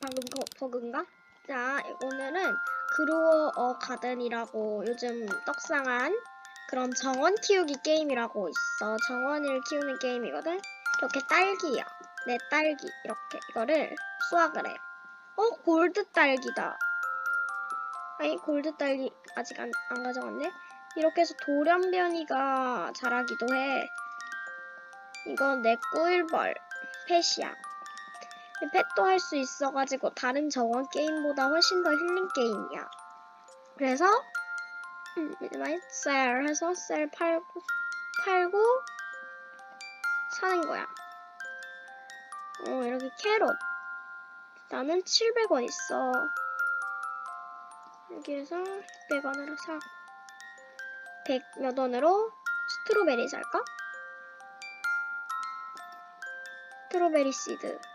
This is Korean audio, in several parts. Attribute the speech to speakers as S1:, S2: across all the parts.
S1: 방금 거, 버그인가? 자, 오늘은 그로어 어 가든이라고 요즘 떡상한 그런 정원 키우기 게임이라고 있어. 정원을 키우는 게임이거든. 이렇게 딸기야. 내 딸기 이렇게 이거를 수확을 해. 어 골드 딸기다. 아니 골드 딸기 아직 안, 안 가져갔네. 이렇게 해서 돌연변이가 자라기도 해. 이건 내 꿀벌 펫이야. 펫도 할 수 있어가지고 다른 정원 게임보다 훨씬 더 힐링 게임이야. 그래서 음, 셀 해서 셀 팔고 팔고 사는 거야. 어 이렇게 캐롯 나는 700원 있어. 여기에서 100원으로 사. 100 몇 원으로 스트로베리 살까? 스트로베리 시드.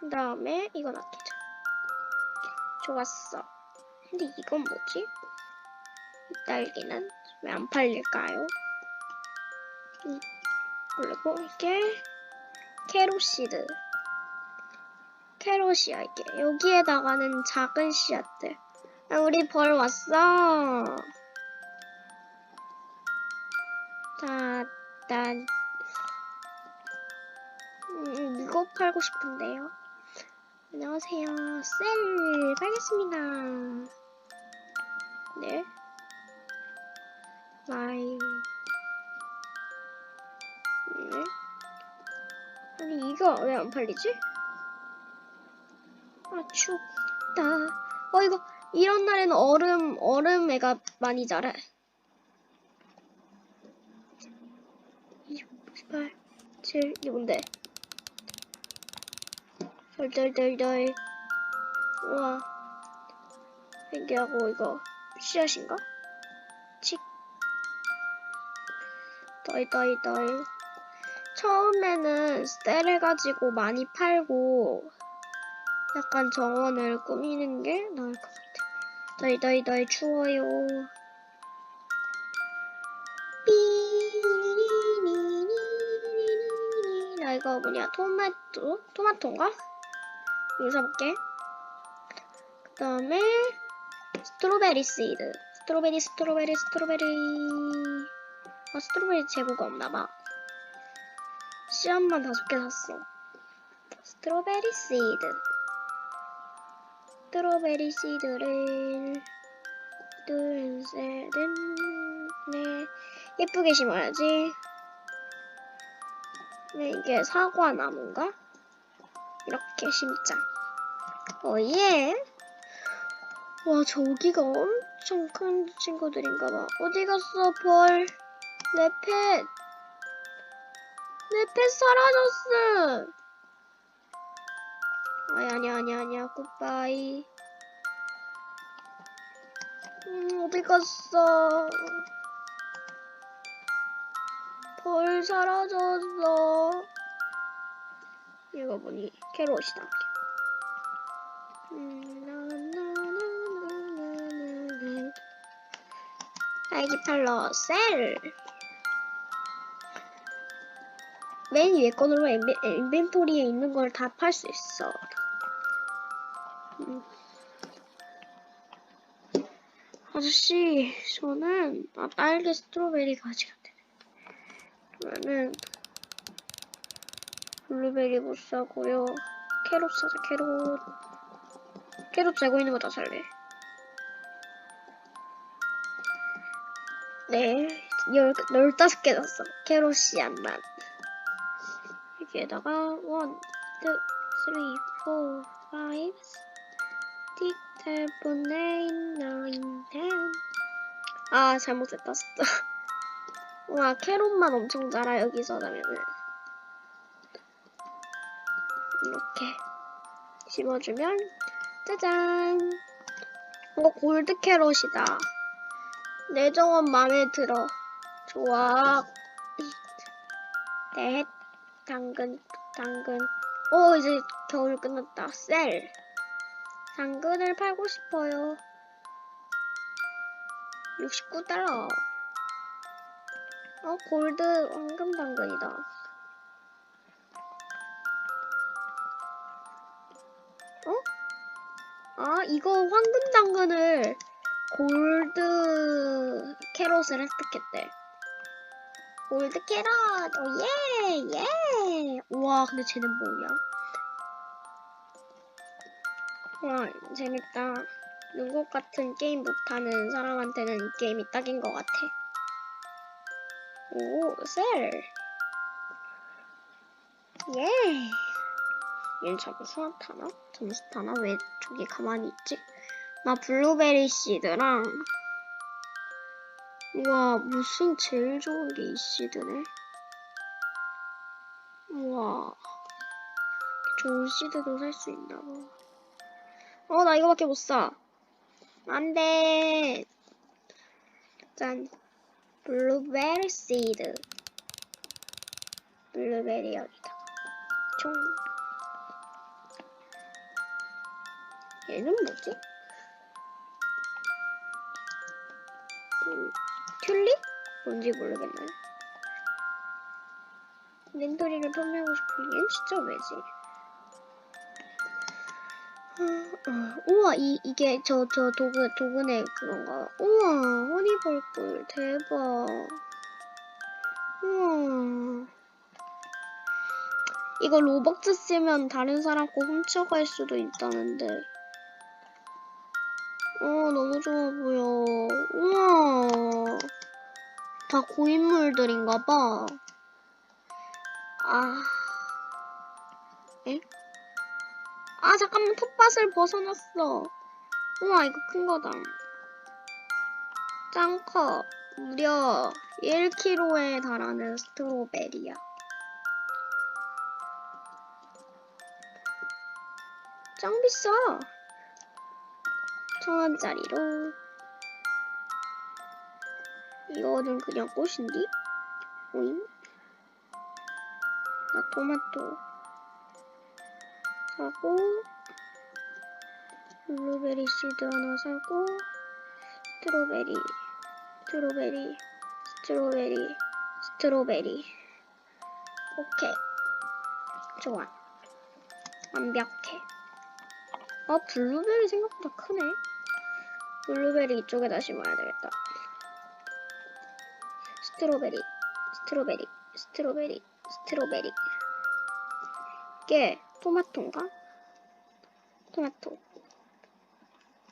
S1: 그 다음에 이건 아끼자. 좋았어. 근데 이건 뭐지? 이 딸기는 왜 안 팔릴까요? 이, 그리고 이게 캐롯시드. 캐롯이야 이게. 여기에다가는 작은 씨앗들. 아, 우리 벌 왔어. 자, 난 음, 이거 팔고 싶은데요. 안녕하세요. 셀 팔겠습니다. 네. 마이. 네. 아니 이거 왜 안 팔리지? 아 춥다. 어 이거 이런 날에는 얼음 얼음 애가 많이 자라. 28, 7 이게 뭔데? 덜덜덜덜 우와 신기하고 이거 씨앗인가? 칙 덜덜덜 처음에는 셀을 가지고 많이 팔고 약간 정원을 꾸미는 게 나을 것 같아 덜덜덜 추워요 삐리리리리리리나 이거 뭐냐 토마토? 토마토인가? 이거 사볼게. 그 다음에 스트로베리 시드. 스트로베리 스트로베리 스트로베리. 아 스트로베리 재고가 없나봐. 씨앗만 다섯 개 샀어. 스트로베리 시드. 스트로베리 시드를 둘, 셋, 넷. 예쁘게 심어야지. 네, 이게 사과 나무인가? 이렇게 심자. 어예. 와 저기가 엄청 큰 친구들인가봐. 어디 갔어 벌? 내 펫. 내펫 사라졌어. 아니 아니 아니 아니야 굿바이. 음 어디 갔어? 벌 사라졌어. 이거 보니 캐롯이다. 딸기 팔러 셀. 맨 위에 인벤, 인벤토리에 있는 걸 다 팔 수 있어. 음. 아저씨, 저는 아, 딸기 스트로베리가 아직 안 되네. 그러면은 블루베리 못 사고요. 캐롯 사자, 캐롯. 캐롯 재고 있는 거 다 살래. 네, 열, 열다섯 개 샀어. 캐롯 씨앗만. 여기에다가, 원, 투, 쓰리, 포, 파이브, 틱, 세븐, 에잇, 나인, 텐. 아, 잘못했다, 진짜. 와, 캐롯만 엄청 자라, 여기서 나면은. 이렇게 심어주면 짜잔! 이거 골드 캐럿이다. 내 정원 마음에 들어. 좋아. 넷 당근 당근. 오 이제 겨울 끝났다. 셀! 당근을 팔고 싶어요. 69달러. 어 골드 황금 당근이다 아, 이거 황금 당근을 골드 캐롯을 획득했대. 골드 캐럿, 오, 예, 예. 우와, 근데 쟤는 뭐냐? 와, 재밌다. 눈곱 같은 게임 못하는 사람한테는 이 게임이 딱인 것 같아. 오, 셀. 예. 얘는 점수 타나? 점수 타나? 왜 저기 가만히 있지? 나 블루베리 씨드랑. 우와 무슨 제일 좋은 게 이 씨드네? 우와. 좋은 씨드도 살 수 있나 봐 어 나 이거밖에 못사. 안돼. 짠. 블루베리 씨드. 블루베리 여기다. 총 얘는 뭐지? 음, 튤립? 뭔지 모르겠네. 멘토리를 판매하고 싶은 얘는 진짜 왜지? 어, 어, 우와 이 이게 저 저 도구 도구네 그건가? 우와 허니볼꿀 대박. 우와 이거 로벅스 쓰면 다른 사람 거 훔쳐갈 수도 있다는데. 어, 너무 좋아 보여. 우와. 다 고인물들인가 봐. 아. 에? 아, 잠깐만, 톱밭을 벗어났어. 우와, 이거 큰 거다. 짱 커. 무려 1kg에 달하는 스트로베리야. 짱 비싸. 천 원짜리로. 이거는 그냥 꽃인디? 오잉? 나 토마토 사고 블루베리 씨드 하나 사고 스트로베리 스트로베리 스트로베리 스트로베리 오케이 좋아 완벽해 아 블루베리 생각보다 크네 블루베리 이쪽에다 심어야 되겠다. 스트로베리 스트로베리 스트로베리 스트로베리. 이게 토마토인가? 토마토.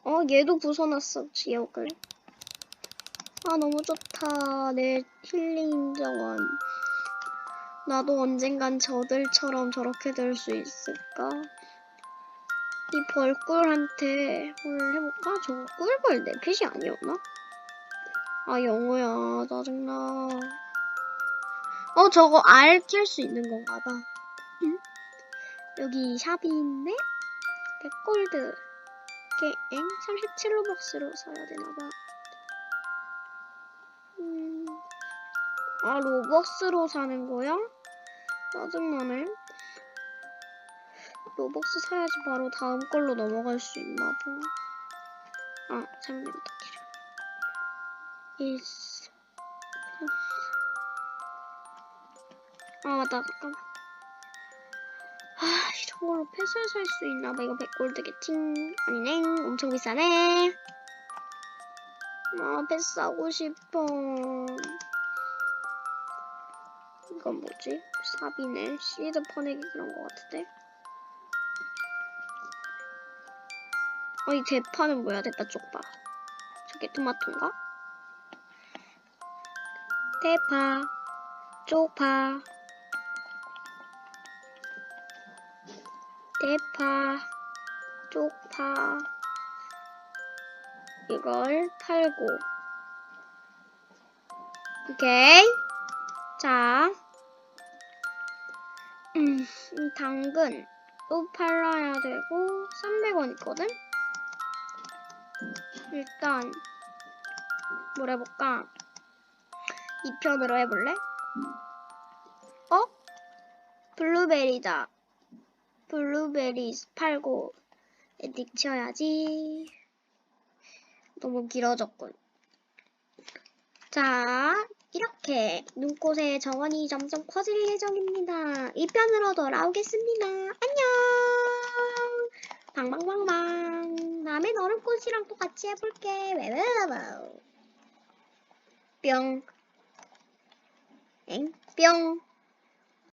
S1: 어 얘도 부숴놨어 지역을. 아 너무 좋다. 내 힐링 정원. 나도 언젠간 저들처럼 저렇게 될 수 있을까? 이 벌꿀한테 뭘 해볼까? 저거 꿀벌 내 핏이 아니었나? 아 영호야 짜증나 어 저거 알 낄 수 있는 건가 봐 응? 여기 샵이 있네? 100골드 게임 37로벅스로 사야 되나봐 음... 아 로벅스로 사는 거야? 짜증나네 로벅스 사야지 바로 다음 걸로 넘어갈 수 있나 봐. 아 잘못 기를 is 아 맞다 잠깐만. 아 이런 걸로 펫을 살수 있나 봐. 이거 100골드겠지 아니네 엄청 비싸네. 아펫 사고 싶어. 이건 뭐지? 삽이네. 시드 퍼내기 그런 거 같은데 어 이 대파는 뭐야 대파 쪽파 저게 토마토인가? 대파, 쪽파, 대파, 쪽파. 이걸 팔고. 오케이. 자. 음, 이 당근. 또 팔아야 되고, 300원 있거든? 일단, 뭘 해볼까? 2편으로 해볼래? 어? 블루베리다. 블루베리 팔고 엔딩 치어야지. 너무 길어졌군. 자, 이렇게 눈꽃의 정원이 점점 커질 예정입니다. 2편으로 돌아오겠습니다. 안녕! 방방방방! 얼음꽃이랑 또 같이 해볼게. 왜왜왜 뿅. 엥? 뿅.